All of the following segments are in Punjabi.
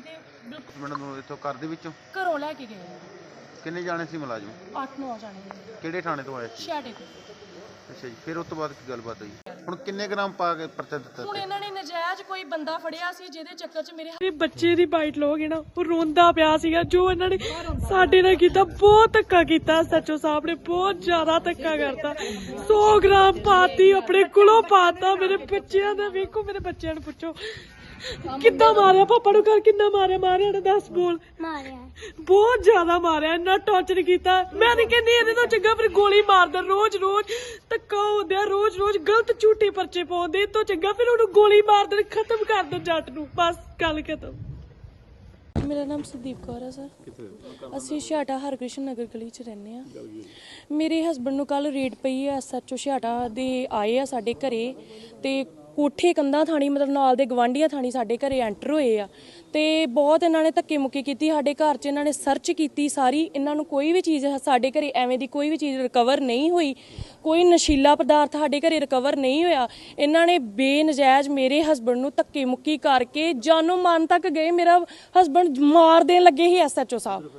ਤੇ ਬਿਲਕੁਲ ਮਿੰਟ ਨੂੰ ਇੱਥੋਂ ਘਰ ਦੇ ਵਿੱਚੋਂ? ਘਰੋਂ ਲੈ ਕੇ ਗਏ। ਕਿੰਨੇ ਜਾਣੇ ਸੀ ਮੁਲਾਜ਼ਮ? 8-9 ਜਾਣੇ ਕਿਹੜੇ ਥਾਣੇ ਤੋਂ ਆਏ ਸੀ? ਛਾੜੇ ਕੋ ਅੱਛਾ ਜੀ ਫਿਰ ਉਸ ਤੋਂ ਬਾਅਦ ਕੀ ਗੱਲਬਾਤ ਹੋਈ? ਹੁਣ ਕਿੰਨੇ ਗ੍ਰਾਮ ਪਾ ਕੇ ਪਰਚਾ ਦਿੱਤਾ ਹੁਣ ਇਹਨਾਂ ਨੇ ਨਜਾਇਜ਼ ਕੋਈ ਬੰਦਾ ਫੜਿਆ ਸੀ ਜਿਹਦੇ ਚੱਕਰ 'ਚ ਮੇਰੇ ਮੇਰੇ ਬੱਚੇ ਦੀ ਬਾਈਟ ਲੋਗੇ ਨਾ ਉਹ ਰੋਂਦਾ ਪਿਆ ਸੀਗਾ ਜੋ ਇਹਨਾਂ ਨੇ ਸਾਡੇ ਨਾਲ ਕੀਤਾ ਬਹੁਤ ਧੱਕਾ ਕੀਤਾ ਸੱਚੋ ਸਾਹਿਬ ਨੇ ਬਹੁਤ ਜ਼ਿਆਦਾ ਧੱਕਾ ਕਰਤਾ। 100 ਗ੍ਰਾਮ ਪਾਤੀ ਆਪਣੇ ਕੋਲੋਂ ਪਾਤਾ ਮੇਰੇ ਬੱਚਿਆਂ ਦਾ ਵੇਖੋ ਮੇਰੇ ਬੱਚਿਆਂ ਨੂੰ ਪੁੱਛੋ। ਕਿੱਦਾਂ ਮਾਰਿਆ ਪਾਪਾ ਨੂੰ ਘਰ? ਕਿੰਨਾ ਮਾਰਿਆ? ਮਾਰਿਆ ਨਾ ਦੱਸ ਬੋਲ। ਮਾਰਿਆ। ਬਹੁਤ ਜ਼ਿਆਦਾ ਮਾਰਿਆ। ਇੰਨਾ ਟੌਰਚਰ ਕੀਤਾ। ਮੈਂ ਨਹੀਂ ਕਹਿੰਦੀ ਇਹਦੇ ਤੋਂ ਚੰਗਾ ਫਿਰ ਗੋਲੀ ਮਾਰਦਾ ਰੋਜ਼ ਰੋਜ਼। ਧੱਕਾ ਹੁੰਦਿਆ ਰੋਜ਼ ਰੋਜ਼। ਗਲਤ ਝੂਠੇ ਪਰਚੇ ਪਾਉਂਦੇ ਇਹ ਤੋਂ ਚੰਗਾ। ਫਿਰ ਉਹਨੂੰ ਗੋਲੀ ਮਾਰ ਦੇਣ ਖਤਮ ਕਰ ਦੇਣ ਜੱਟ ਨੂੰ। ਬਸ ਗੱਲ ਖਤਮ। ਮੇਰਾ ਨਾਮ ਸੁਦੀਪ ਕੌਰ ਹੈ ਸਰ। ਅਸੀਂ ਛਾਟਾ ਹਰਕ੍ਰਿਸ਼ਨ ਨਗਰ ਗਲੀ 'ਚ ਰਹਿੰਦੇ ਆ ਮੇਰੇ ਹਸਬੰਡ ਨੂੰ ਕੱਲ ਰੇਡ ਪਈ ਹੈ ਐਸਐਚਓ ਛਾਟਾ ਦੇ ਆਏ ਆ ਸਾਡੇ ਘਰੇ। ਤੇ ਕੋਠੇ ਕੰਧਾਂ ਥਾਣੀ, ਮਤਲਬ ਨਾਲ ਦੇ ਗਵਾਂਢੀਆਂ ਥਾਣੀ ਸਾਡੇ ਘਰੇ ਐਂਟਰ ਹੋਏ ਆ। ਤੇ ਬਹੁਤ ਇਹਨਾਂ ਨੇ ਧੱਕੇ ਮੁੱਕੀ ਕੀਤੀ, ਸਾਡੇ ਘਰ 'ਚ ਇਹਨਾਂ ਨੇ ਸਰਚ ਕੀਤੀ ਸਾਰੀ। ਇਹਨਾਂ ਨੂੰ ਕੋਈ ਵੀ ਚੀਜ਼ ਸਾਡੇ ਘਰੇ ਐਵੇਂ ਦੀ ਕੋਈ ਵੀ ਚੀਜ਼ ਰਿਕਵਰ ਨਹੀਂ ਹੋਈ। ਕੋਈ ਨਸ਼ੀਲਾ ਪਦਾਰਥ ਸਾਡੇ ਘਰੇ ਰਿਕਵਰ ਨਹੀਂ ਹੋਇਆ। ਇਹਨਾਂ ਨੇ ਬੇਨਜਾਇਜ਼ ਮੇਰੇ ਹਸਬੰਡ ਨੂੰ ਧੱਕੇ ਮੁੱਕੀ ਕਰਕੇ ਜਾਨੋਂ ਮਾਰਨ ਤੱਕ ਗਏ। ਮੇਰਾ ਹਸਬੰਡ ਮਾਰ ਦੇਣ ਲੱਗੇ ਸੀ ਐਸਐਚਓ ਸਾਹਿਬ।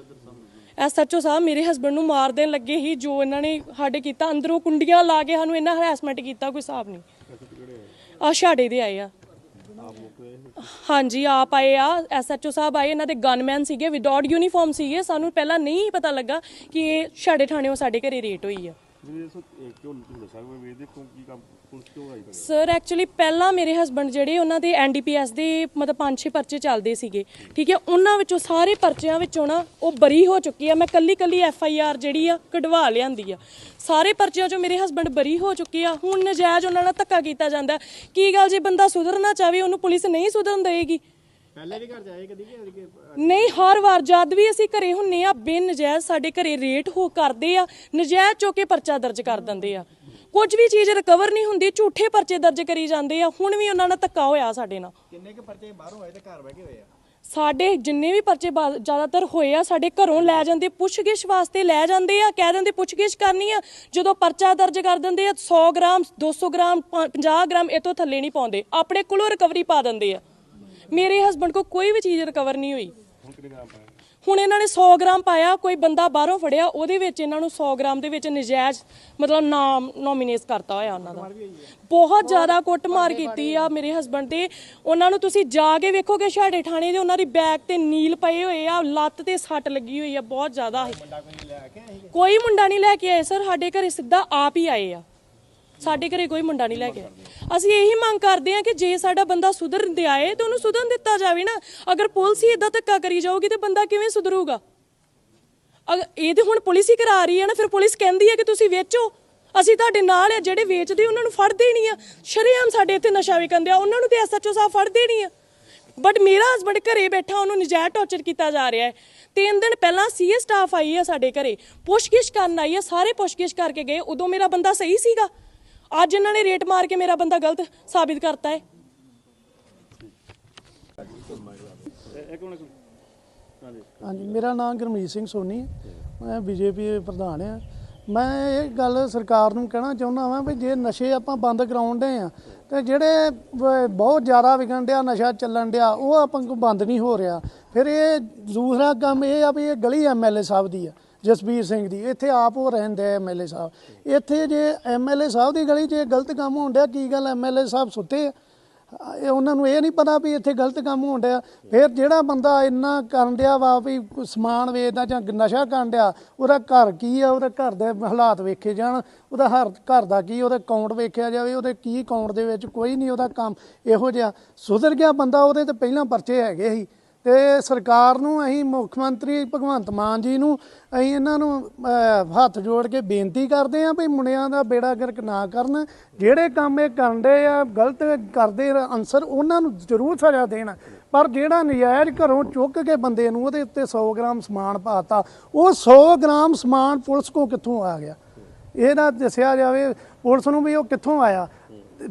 ਐਸਐਚਓ ਸਾਹਿਬ ਮੇਰੇ ਹਸਬੰਡ ਨੂੰ ਮਾਰ ਦੇਣ ਲੱਗੇ ਹੀ ਜੋ ਇਹਨਾਂ ਨੇ ਸਾਡੇ ਕੀਤਾ। ਅੰਦਰੋਂ ਕੁੰਡੀਆਂ ਲਾ ਕੇ ਸਾਨੂੰ ਇਹਨਾਂ ਹਰੈਸਮੈਂਟ ਕੀਤਾ, ਕੋਈ ਹਿਸਾਬ ਨਹੀਂ। ਆ ਛਾੜੇ ਦੇ ਆਏ ਆ। ਹਾਂਜੀ, ਆਪ ਆਏ ਆ ਐਸਐਚਓ ਸਾਹਿਬ ਆਏ, ਇਹਨਾਂ ਦੇ ਗਨਮੈਨ ਸੀਗੇ, ਵਿਦਆਊਟ ਯੂਨੀਫਾਰਮ ਸੀਗੇ। ਸਾਨੂੰ ਪਹਿਲਾਂ ਨਹੀਂ ਪਤਾ ਲੱਗਾ ਕਿ ਇਹ ਛਾੜੇ ਥਾਣੇੋਂ ਸਾਡੇ ਘਰੇ ਰੇਟ ਹੋਈ ਆ। ਜਿਹੜੇ ਇਸ ਕਿਉਂ ਨਸ਼ਾ ਕੋਈ ਵੇਚਦੇ ਕਿਉਂ ਕੀ ਕੰਮ, ਪੁਲਿਸ ਕਿਉਂ ਆਈ ਤੁਹਾਡੇ ਸਰ ਐਕਚੁਅਲੀ ਪਹਿਲਾਂ ਮੇਰੇ ਹਸਬੰਡ ਜਿਹੜੇ ਉਹਨਾਂ ਦੇ ਐਨਡੀਪੀਐਸ ਦੇ ਮਤਲਬ ਪੰਜ ਛੇ ਪਰਚੇ ਚੱਲਦੇ ਸੀਗੇ, ਠੀਕ ਹੈ? ਉਹਨਾਂ ਵਿੱਚੋਂ ਸਾਰੇ ਪਰਚਿਆਂ ਵਿੱਚੋਂ ਨਾ ਉਹ ਬਰੀ ਹੋ ਚੁੱਕੀ ਆ। ਮੈਂ ਕੱਲੀ ਕੱਲੀ ਐਫ ਆਈ ਆਰ ਜਿਹੜੀ ਆ, ਕਢਵਾ ਲਿਆਂਦੀ ਆ। ਸਾਰੇ ਪਰਚਿਆਂ 'ਚੋਂ ਮੇਰੇ ਹਸਬੰਡ ਬਰੀ ਹੋ ਚੁੱਕੇ ਆ। ਹੁਣ ਨਜਾਇਜ਼ ਉਹਨਾਂ ਨਾਲ ਧੱਕਾ ਕੀਤਾ ਜਾਂਦਾ। ਕੀ ਗੱਲ ਜੇ ਬੰਦਾ ਸੁਧਰਨਾ ਚਾਹਵੇ, ਉਹਨੂੰ ਪੁਲਿਸ ਨਹੀਂ ਸੁਧਰਨ ਦੇਏਗੀ ਪਹਿਲੇ ਵੀ ਘਰ ਜਾਏ ਕਦੀ ਕਿ ਨਹੀਂ ਹਰ ਵਾਰ ਜਦ ਵੀ ਅਸੀਂ ਘਰੇ ਹੁੰਨੇ ਆ ਬਿਨ ਨਜਾਇਜ਼ ਸਾਡੇ ਘਰੇ ਰੇਟ ਹੋ ਕਰਦੇ ਆ ਨਜਾਇਜ਼ ਚੋ ਕੇ ਪਰਚਾ ਦਰਜ ਕਰ ਦਿੰਦੇ ਆ। ਕੁਝ ਵੀ ਚੀਜ਼ ਰਿਕਵਰ ਨਹੀਂ ਹੁੰਦੀ ਝੂਠੇ ਪਰਚੇ ਦਰਜ ਕਰੀ ਜਾਂਦੇ ਆ ਹੁਣ ਵੀ ਉਹਨਾਂ ਨਾਲ ਧੱਕਾ ਹੋਇਆ ਸਾਡੇ ਨਾਲ। ਕਿੰਨੇ ਕੁ ਪਰਚੇ ਬਾਹਰੋਂ ਆਏ ਤੇ ਘਰ ਬਹਿ ਕੇ ਹੋਏ ਆ? ਸਾਡੇ ਜਿੰਨੇ ਵੀ ਪਰਚੇ ਬਾ- ਜ਼ਿਆਦਾਤਰ ਹੋਏ ਆ ਸਾਡੇ ਘਰੋਂ ਲੈ ਜਾਂਦੇ ਪੁੱਛਗਿੱਛ ਵਾਸਤੇ ਲੈ ਜਾਂਦੇ ਆ ਕਹਿ ਦਿੰਦੇ ਪੁੱਛਗਿੱਛ ਕਰਨੀ ਆ। ਜਦੋਂ ਪਰਚਾ ਦਰਜ ਕਰ ਦਿੰਦੇ ਆ 100 ਗ੍ਰਾਮ 200 ਗ੍ਰਾਮ ਪ- 50 ਗ੍ਰਾਮ ਇਹ ਤੋਂ ਥੱਲੇ ਨਹੀਂ ਪਾਉਂਦੇ। ਆਪਣੇ ਕੋਲੋਂ ਰਿਕਵਰੀ ਪਾ ਦਿੰਦੇ ਆ। ਮੇਰੇ ਹਸਬੰਡ ਕੋ ਕੋਈ ਵੀ ਚੀਜ਼ ਰਿਕਵਰ ਨਹੀਂ ਹੋਈ। ਹੁਣ ਇਹਨਾਂ ਨੇ 100 ਗ੍ਰਾਮ ਪਾਇਆ, ਕੋਈ ਬੰਦਾ ਬਾਹਰੋਂ ਫੜਿਆ, ਉਹਦੇ ਵਿੱਚ ਇਹਨਾਂ ਨੂੰ 100 ਗ੍ਰਾਮ ਦੇ ਵਿੱਚ ਨਜਾਇਜ਼ ਮਤਲਬ ਨਾਮ ਨੋਮੀਨੇਟ ਕਰਤਾ ਹੋਇਆ ਉਹਨਾਂ ਦਾ। ਬਹੁਤ ਜ਼ਿਆਦਾ ਕੁੱਟਮਾਰ ਕੀਤੀ ਆ ਮੇਰੇ ਹਸਬੰਡ ਤੇ। ਉਹਨਾਂ ਨੂੰ ਤੁਸੀਂ ਜਾ ਕੇ ਵੇਖੋਗੇ ਛਾੜੇ ਥਾਣੇ ਦੇ, ਉਹਨਾਂ ਦੀ ਬੈਗ ਤੇ ਨੀਲ ਪਏ ਹੋਏ ਆ, ਲੱਤ ਤੇ ਸੱਟ ਲੱਗੀ ਹੋਈ ਆ, ਬਹੁਤ ਜ਼ਿਆਦਾ। ਕੋਈ ਮੁੰਡਾ ਨਹੀਂ ਲੈ ਕੇ ਆਏ, ਸਰ, ਸਾਡੇ ਘਰੇ ਸਿੱਧਾ ਆਪ ਹੀ ਆਏ ਆ। ਸਾਡੇ ਘਰੇ ਕੋਈ ਮੁੰਡਾ ਨਹੀਂ ਲੈ ਕੇ ਅਸੀਂ ਇਹੀ ਮੰਗ ਕਰਦੇ ਹਾਂ ਕਿ ਜੇ ਸਾਡਾ ਬੰਦਾ ਸੁਧਰਨ ਦੇ ਆਏ ਤੇ ਉਹਨੂੰ ਸੁਧਰਨ ਦਿੱਤਾ ਜਾਵੇ ਨਾ, ਅਗਰ ਪੁਲਿਸ ਹੀ ਇਦਾਂ ਧੱਕਾ ਕਰੀ ਜਾਊਗੀ ਤੇ ਬੰਦਾ ਕਿਵੇਂ ਸੁਧਰੂਗਾ? ਅਗਰ ਇਹ ਤੇ ਹੁਣ ਪੁਲਿਸ ਹੀ ਕਰਾ ਰਹੀ ਹੈ ਨਾ, ਫਿਰ ਪੁਲਿਸ ਕਹਿੰਦੀ ਹੈ ਕਿ ਤੁਸੀਂ ਵੇਚੋ। ਅਸੀਂ ਤੁਹਾਡੇ ਨਾਲ ਆ, ਜਿਹੜੇ ਵੇਚਦੇ ਉਹਨਾਂ ਨੂੰ ਫੜ ਦੇਣੀ ਆ। ਸ਼ਰੇਆਮ ਸਾਡੇ ਇੱਥੇ ਨਸ਼ਾ ਵਿਕਣ ਆ ਉਹਨਾਂ ਨੂੰ ਤੇ ਐਸਐਚਓ ਸਾਹਿਬ ਫੜ ਦੇਣੀ ਆ। ਬਟ ਮੇਰਾ ਹਸਬੰਡ ਘਰੇ ਬੈਠਾ, ਉਹਨੂੰ ਨਜਾਇਜ਼ ਟੌਰਚਰ ਕੀਤਾ ਜਾ ਰਿਹਾ ਹੈ। ਤਿੰਨ ਦਿਨ ਪਹਿਲਾਂ ਸੀਏ ਸਟਾਫ ਆਈ ਹੈ ਸਾਡੇ ਘਰੇ, ਪੁੱਛਗਿੱਛ ਕਰਨ ਆਈ ਹੈ ਸਾਰੇ ਪੁੱਛਗਿੱਛ ਕਰਕੇ ਗਏ, ਉਦੋਂ ਮੇਰਾ ਬੰਦਾ ਸਹੀ ਸੀਗਾ। ਅੱਜ ਇਹਨਾਂ ਨੇ ਰੇਟ ਮਾਰ ਕੇ ਮੇਰਾ ਬੰਦਾ ਗਲਤ ਸਾਬਿਤ ਕਰਤਾ ਹੈ। ਹਾਂਜੀ, ਮੇਰਾ ਨਾਮ ਗੁਰਮੀਤ ਸਿੰਘ ਸੋਨੀ ਹੈ। ਮੈਂ ਬੀਜੇਪੀ ਦੇ ਪ੍ਰਧਾਨ ਆ ਮੈਂ ਇਹ ਗੱਲ ਸਰਕਾਰ ਨੂੰ ਕਹਿਣਾ ਚਾਹੁੰਦਾ ਵਾਂ ਵੀ ਜੇ ਨਸ਼ੇ ਆਪਾਂ ਬੰਦ ਕਰਾਉਣ ਦੇ ਆ ਤੇ ਜਿਹੜੇ ਬਹੁਤ ਜ਼ਿਆਦਾ ਵਿਕਣ ਡਿਆ, ਨਸ਼ਾ ਚੱਲਣ ਡਿਆ, ਉਹ ਆਪਾਂ ਕੋ ਬੰਦ ਨਹੀਂ ਹੋ ਰਿਹਾ। ਫਿਰ ਇਹ ਦੂਸਰਾ ਕੰਮ ਇਹ ਆ ਵੀ ਇਹ ਗਲੀ ਐਮਐਲਏ ਸਾਹਿਬ ਦੀ ਆ। ਜਸਬੀਰ ਸਿੰਘ ਦੀ, ਇੱਥੇ ਆਪ ਉਹ ਰਹਿੰਦੇ ਐਮਐਲਏ ਸਾਹਿਬ। ਇੱਥੇ ਜੇ ਐਮਐਲਏ ਸਾਹਿਬ ਦੀ ਗਲੀ 'ਚ ਇਹ ਗਲਤ ਕੰਮ ਹੋਣ ਡਿਆ, ਕੀ ਗੱਲ ਐਮਐਲਏ ਸਾਹਿਬ ਸੁੱਤੇ ਆ? ਇਹ ਉਹਨਾਂ ਨੂੰ ਇਹ ਨਹੀਂ ਪਤਾ ਵੀ ਇੱਥੇ ਗਲਤ ਕੰਮ ਹੋਣ ਡਿਆ। ਫਿਰ ਜਿਹੜਾ ਬੰਦਾ ਇੰਨਾ ਕਰਨ ਡਿਆ ਵਾ ਵੀ ਸਮਾਨ ਵੇਚਦਾ ਜਾਂ ਨਸ਼ਾ ਕਰਨ ਡਿਆ, ਉਹਦਾ ਘਰ ਕੀ ਆ? ਉਹਦੇ ਘਰ ਦੇ ਹਾਲਾਤ ਵੇਖੇ ਜਾਣ। ਉਹਦਾ ਹਰ ਘਰ ਦਾ ਕੀ, ਉਹਦੇ ਅਕਾਊਂਟ ਵੇਖਿਆ ਜਾਵੇ, ਉਹਦੇ ਕੀ ਅਕਾਊਂਟ ਦੇ ਵਿੱਚ ਕੋਈ ਨਹੀਂ ਉਹਦਾ ਕੰਮ ਇਹੋ ਜਿਹਾ। ਸੁਧਰ ਗਿਆ ਬੰਦਾ, ਉਹਦੇ ਤੇ ਪਹਿਲਾਂ ਪਰਚੇ ਹੈਗੇ ਸੀ। ਤੇ ਸਰਕਾਰ ਨੂੰ, ਅਸੀਂ ਮੁੱਖ ਮੰਤਰੀ ਭਗਵੰਤ ਮਾਨ ਜੀ ਨੂੰ, ਅਸੀਂ ਇਹਨਾਂ ਨੂੰ ਹੱਥ ਜੋੜ ਕੇ ਬੇਨਤੀ ਕਰਦੇ ਆਂ ਵੀ ਮੁੰਡਿਆਂ ਦਾ ਬੇੜਾ ਗਰਕ ਨਾ ਕਰਨ। ਜਿਹੜੇ ਕੰਮ ਇਹ ਕਰਦੇ ਆ, ਗਲਤ ਕਰਦੇ ਅਨਸਰ ਉਹਨਾਂ ਨੂੰ ਜ਼ਰੂਰ ਸਜ਼ਾ ਦੇਣ। ਪਰ ਜਿਹੜਾ ਨਜਾਇਜ਼ ਘਰੋਂ ਚੁੱਕ ਕੇ ਬੰਦੇ ਨੂੰ ਉਹਦੇ ਉੱਤੇ 100 ਗ੍ਰਾਮ ਸਮਾਨ ਪਾਤਾ, ਉਹ 100 ਗ੍ਰਾਮ ਸਮਾਨ ਪੁਲਿਸ ਕੋ ਕਿੱਥੋਂ ਆ ਗਿਆ? ਇਹਦਾ ਦੱਸਿਆ ਜਾਵੇ, ਪੁਲਿਸ ਨੂੰ ਵੀ ਉਹ ਕਿੱਥੋਂ ਆਇਆ?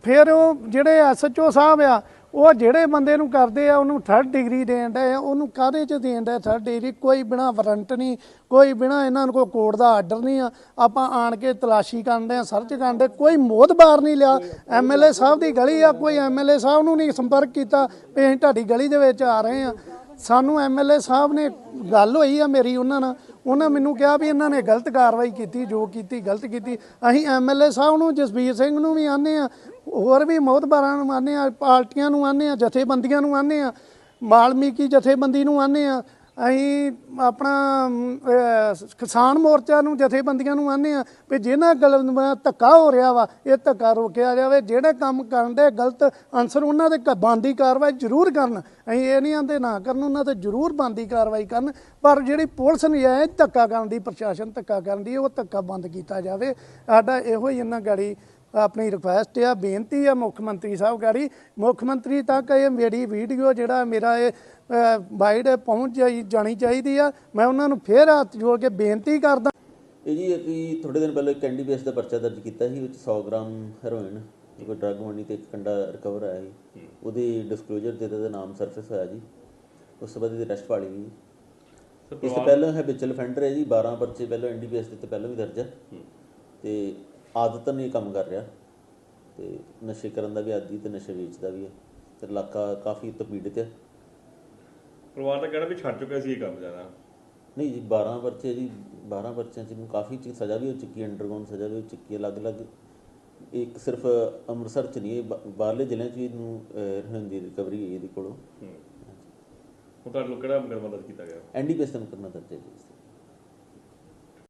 ਫਿਰ ਉਹ ਜਿਹੜੇ ਐਸਐਚਓ ਸਾਹਿਬ ਆ ਉਹ ਜਿਹੜੇ ਬੰਦੇ ਨੂੰ ਕਰਦੇ ਆ, ਉਹਨੂੰ ਥਰਡ ਡਿਗਰੀ ਦੇਣ ਦਾ ਉਹਨੂੰ ਕਾਹਦੇ ਚ ਦੇਣ ਦਾ ਥਰਡ ਡਿਗਰੀ ਕੋਈ ਬਿਨਾ ਵਾਰੰਟ ਨਹੀਂ, ਕੋਈ ਬਿਨਾ ਇਹਨਾਂ ਨੂੰ ਕੋਈ ਕੋਰਟ ਦਾ ਆਰਡਰ ਨਹੀਂ ਆ। ਆਪਾਂ ਆਣ ਕੇ ਤਲਾਸ਼ੀ ਕਰਦੇ ਆ, ਸਰਚ ਕਰਦੇ ਕੋਈ ਮੋਦਬਾਰ ਨਹੀਂ ਲਿਆ। ਐਮਐਲਏ ਸਾਹਿਬ ਦੀ ਗਲੀ ਆ, ਕੋਈ ਐਮਐਲਏ ਸਾਹਿਬ ਨੂੰ ਨਹੀਂ ਸੰਪਰਕ ਕੀਤਾ ਵੀ ਅਸੀਂ ਤੁਹਾਡੀ ਗਲੀ ਦੇ ਵਿੱਚ ਆ ਰਹੇ ਆ। ਸਾਨੂੰ ਐਮਐਲਏ ਸਾਹਿਬ ਨੇ ਗੱਲ ਹੋਈ ਆ ਮੇਰੀ ਉਹਨਾਂ ਨਾਲ। ਉਹਨਾਂ ਮੈਨੂੰ ਕਿਹਾ ਵੀ ਇਹਨਾਂ ਨੇ ਗਲਤ ਕਾਰਵਾਈ ਕੀਤੀ, ਜੋ ਕੀਤੀ, ਗਲਤ ਕੀਤੀ। ਅਸੀਂ ਐਮਐਲਏ ਸਾਹਿਬ ਨੂੰ, ਜਸਬੀਰ ਸਿੰਘ ਨੂੰ ਵੀ ਆਨੇ ਆ ਹੋਰ ਵੀ ਮੋਹਤਬਾਰਾਂ ਨੂੰ ਆਨੇ ਆ ਪਾਰਟੀਆਂ ਨੂੰ ਆਨੇ ਆ ਜਥੇਬੰਦੀਆਂ ਨੂੰ ਆਨੇ ਆ ਮਾਲਮੀਕੀ ਜਥੇਬੰਦੀ ਨੂੰ ਆਨੇ ਆ ਅਸੀਂ ਆਪਣਾ ਕਿਸਾਨ ਮੋਰਚਾ ਨੂੰ, ਜਥੇਬੰਦੀਆਂ ਨੂੰ ਆਨੇ ਆ ਵੀ ਜਿਹਨਾਂ ਗੱਲ ਧੱਕਾ ਹੋ ਰਿਹਾ ਵਾ, ਇਹ ਧੱਕਾ ਰੋਕਿਆ ਜਾਵੇ, ਜਿਹੜੇ ਕੰਮ ਕਰਨ ਦੇ ਗਲਤ ਅਨਸਰ ਉਹਨਾਂ ਦੇ ਕ- ਬਣਦੀ ਕਾਰਵਾਈ ਜ਼ਰੂਰ ਕਰਨ। ਅਸੀਂ ਇਹ ਨਹੀਂ ਆਂਦੇ ਨਾ ਕਰਨ, ਉਹਨਾਂ ਤੇ ਜ਼ਰੂਰ ਬਣਦੀ ਕਾਰਵਾਈ ਕਰਨ, ਪਰ ਜਿਹੜੀ ਪੁਲਿਸ ਨਜਾਇਜ਼ ਧੱਕਾ ਕਰਨ ਦੀ, ਪ੍ਰਸ਼ਾਸਨ ਧੱਕਾ ਕਰਨ ਦੀ, ਉਹ ਧੱਕਾ ਬੰਦ ਕੀਤਾ ਜਾਵੇ। ਸਾਡਾ ਇਹੋ ਹੀ ਇਹਨਾਂ ਗਾੜੀ ਆਪਣੀ ਰਿਕੁਐਸਟ ਆ ਬੇਨਤੀ ਆ ਮੁੱਖ ਮੰਤਰੀ ਸਾਹਿਬ ਗਾੜੀ। ਮੁੱਖ ਮੰਤਰੀ ਤੱਕ ਇਹ ਮੇਰੀ ਵੀਡੀਓ ਜਿਹੜਾ ਮੇਰਾ ਇਹ ਵਾਈਡ ਪਹੁੰਚ ਜਾਈ ਜਾਣੀ ਚਾਹੀਦੀ ਆ। ਮੈਂ ਉਹਨਾਂ ਨੂੰ ਫੇਰ ਹੱਥ ਜੋੜ ਕੇ ਬੇਨਤੀ ਕਰਦਾ। ਇਹ ਜੀ ਅਸੀਂ ਥੋੜੇ ਦਿਨ ਪਹਿਲਾਂ ਇੱਕ ਐਨਡੀਪੀਐਸ ਦਾ ਪਰਚਾ ਦਰਜ ਕੀਤਾ ਸੀ ਵਿੱਚ 100 ਗ੍ਰਾਮ ਹੈਰੋਇਨ ਕੋਈ ਡਰੱਗ ਮਨੀ ਤੇ ਇੱਕ ਕੰਡਾ ਰਿਕਵਰ ਆਇਆ ਸੀ। ਉਹਦੀ ਡਿਸਕਲੋਜ਼ਰ ਤੇ ਉਹਦਾ ਨਾਮ ਸਰਫੇਸ ਹੋਇਆ ਜੀ। ਉਸ ਤੋਂ ਬਾਅਦ ਇਹਦੀ ਅਰੈਸਟ ਪਾਲੀ ਗਈ ਇਸ ਤੋਂ ਪਹਿਲਾਂ ਹੈਬਿਚੁਅਲ ਫੈਂਡਰ ਹੈ ਜੀ 12 ਪਰਚੇ ਪਹਿਲਾਂ ਐਨਡੀਪੀਐਸ ਦੇ ਤੇ ਪਹਿਲਾਂ ਵੀ ਦਰਜ ਹੈ। ਤੇ ਆਦਤਨ ਇਹ ਕੰਮ ਕਰ ਰਿਹਾ ਤੇ ਨਸ਼ੇ ਕਰਨ ਦਾ ਵੀ ਆਦੀ ਤੇ ਨਸ਼ੇ ਵੇਚਦਾ ਵੀ ਹੈ ਤੇ ਇਲਾਕਾ ਕਾਫੀ ਤਪੀੜਿਤ ਹੈ ਪਰਿਵਾਰ ਦਾ ਕਹਿਣਾ ਵੀ ਛੱਡ ਚੁੱਕਿਆ ਸੀ ਇਹ ਕੰਮ ਜਾਣਾ ਨਹੀਂ ਜੀ 12 ਪਰਚੇ ਜੀ 12 ਪਰਚਿਆਂ 'ਚ ਇਹਨੂੰ ਕਾਫੀ ਚੀਜ਼ ਸਜ਼ਾ ਵੀ ਹੋ ਚੁੱਕੀ ਹੈ ਅੰਡਰਗਰਾਉਂਡ ਸਜ਼ਾ ਵੀ ਹੋ ਚੁੱਕੀ ਹੈ ਅਲੱਗ-ਅਲੱਗ। ਇੱਕ ਸਿਰਫ ਅੰਮ੍ਰਿਤਸਰ 'ਚ ਨਹੀਂ ਇਹ ਬਾਹਰਲੇ ਜ਼ਿਲ੍ਹਿਆਂ 'ਚ ਵੀ ਇਹਨੂੰ ਰਹਿਣ ਦੀ ਰਿਕਵਰੀ ਹੋਈ ਇਹਦੇ ਕੋਲੋਂ। ਹੁਣ ਤੁਹਾਡੇ ਲੋਕ ਕਿਹੜਾ ਮੁਕੱਦਮਾ ਦਰਜ ਕੀਤਾ ਗਿਆ? ਐਨਡੀਪੀਐਸ ਦਾ ਮੁਕੱਦਮਾ ਦਰਜ ਹੈ ਜੀ ਤੇ।